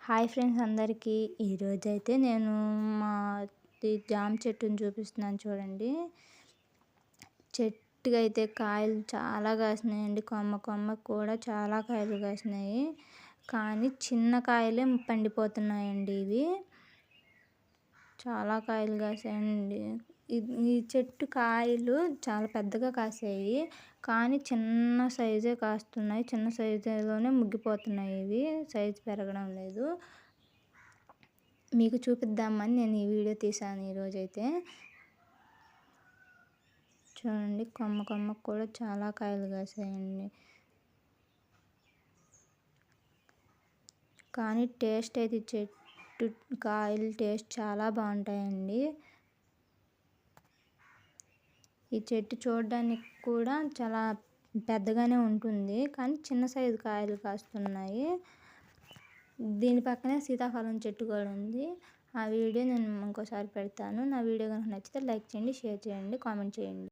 Hi friends అందరికీ. ఈరోజైతే నేను మా జామ చెట్టుని చూపిస్తున్నాను చూడండి. చెట్టుకి అయితే కాయలు చాలా కాసినాయండి. కొమ్మ కొమ్మ కూడా చాలా కాయలు కాసినాయి. కానీ చిన్న కాయలే పండిపోతున్నాయండి ఇవి. చాలా కాయలు కాసాయండి. ఈ చెట్టు కాయలు చాలా పెద్దగా కాసాయి. కానీ చిన్న సైజే కాస్తున్నాయి. చిన్న సైజులోనే ముగ్గిపోతున్నాయి ఇవి. సైజు పెరగడం లేదు. మీకు చూపిద్దామని నేను ఈ వీడియో తీసాను ఈరోజైతే చూడండి కొమ్మ కొమ్మకు కూడా చాలా కాయలు కాసాయండి. కానీ టేస్ట్ అయితే చెట్టు కాయలు టేస్ట్ చాలా బాగుంటాయండి. ఈ చెట్టు చూడడానికి కూడా చాలా పెద్దగానే ఉంటుంది. కానీ చిన్న సైజు కాయలు కాస్తున్నాయి. దీని పక్కనే సీతాఫలం చెట్టు కూడా ఉంది. ఆ వీడియో నేను ఇంకోసారి పెడతాను. నా వీడియో కనుక నచ్చితే లైక్ చేయండి షేర్ చేయండి కామెంట్ చేయండి.